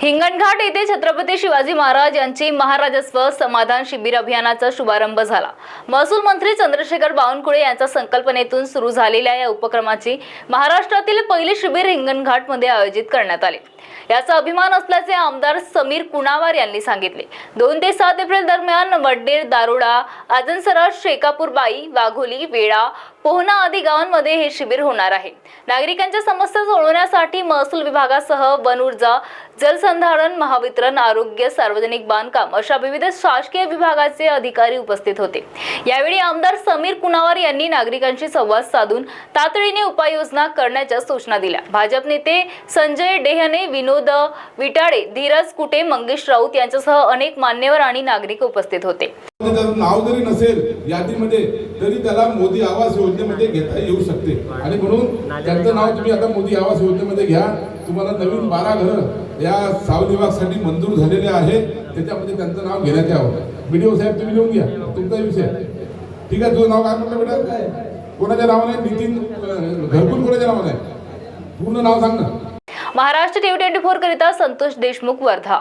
हिंगणघाट येथे छत्रपती शिवाजी महाराज यांची महाराजस्व समाधान शिबिर अभियानाचा शुभारंभ झाला. महसूल मंत्री चंद्रशेखर बावनकुळे यांच्या संकल्पनेतून सुरू झालेल्या या उपक्रमाची महाराष्ट्रातील पहिले शिबिर हिंगणघाटमध्ये आयोजित करण्यात आले. याचा अभिमान असल्याचे आमदार समीर कुणावार यांनी सांगितले. दोन ते सात एप्रिल दरम्यान वड्डेर दारुडा आजनसरा शेकापूर बाई वाघोली वेळा पोहना आदी गावांमध्ये हे शिबिर होणार आहे. नागरिकांच्या समस्या सोडवण्यासाठी महसूल विभागासह वन ऊर्जा जलसंधारण महावितरण आरोग्य सार्वजनिक बांधकाम अशा विविध शासकीय विभागाचे अधिकारी उपस्थित होते. यावेळी आमदार समीर कुणावार यांनी नागरिकांशी संवाद साधून तातडीने उपाययोजना करण्याच्या सूचना दिल्या. भाजप नेते संजय डेहने विनोद विटाळे धीरज कुटे मंगेश राऊत यांच्यासह अनेक मान्यवर आणि नागरिक उपस्थित होते. म्हणजे नाव जरी नसेल यादीमध्ये तरी त्याला मोदी आवास योजनेमध्ये घेता येऊ शकते. आणि म्हणून त्यांचं नाव तुम्ही आता मोदी आवास योजनेमध्ये घ्या. तुम्हाला नवीन बारा घरं या सावली विभागासाठी मंजूर झालेले आहे त्याच्यामध्ये त्यांचं नाव घेण्यात यावं. व्हिडिओ साहेब तुम्ही लिहून घ्या. तुमचा विषय. ठीक आहे तुझं नाव काय म्हटलं बेटा? कोणाच्या नावाने? नितीन घरकुल कोणाच्या नावाने? आहे? पूर्ण नाव सांग ना. महाराष्ट्र टी ट्वेंटी फोर करिता संतोष देशमुख वर्धा